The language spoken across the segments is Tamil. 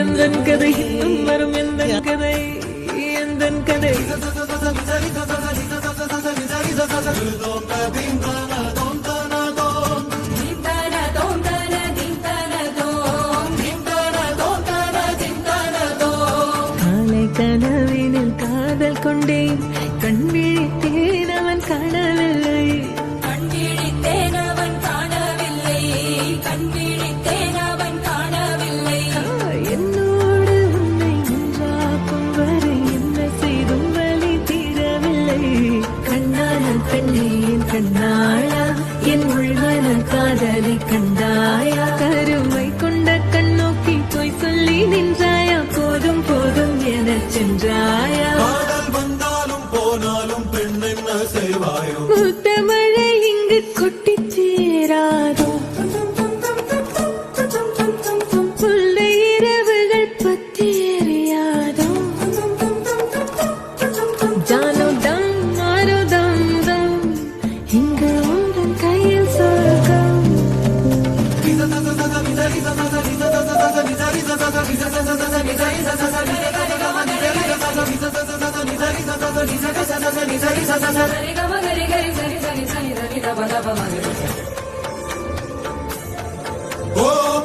எந்தன் கதை இன்னும் வரும் எந்தன் கதை? எந்தன் கதை? காலை கனவினில் காதல் கொண்டேன். கண் விழித்தேன் என் உள்மன காதலை கண்டாயா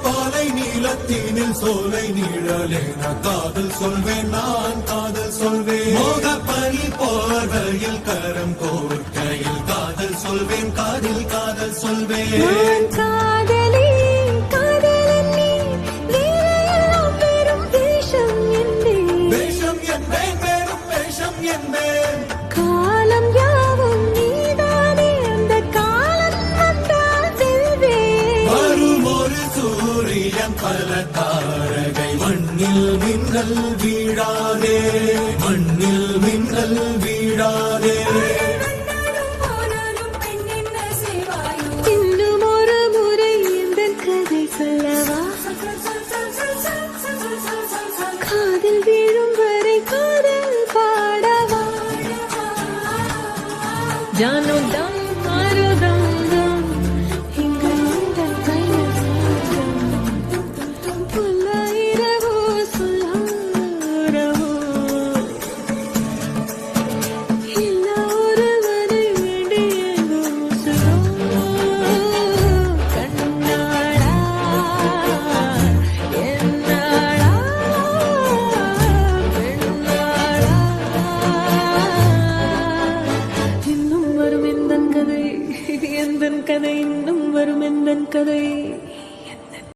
பாலை நீளத்தீனில் சோலை நீழலேன காதல் சொல்வேன் நான் காதல் சொல்வேன். மோக பனி போர்வையில் கரம் கோர்க்கையில் காதல் சொல்வேன் காதில் காதல் சொல்வேன். பல தாரகை மண்ணில் மின்னல் வீழாதே. மண்ணில் மின்னல் வீழாதே. கதை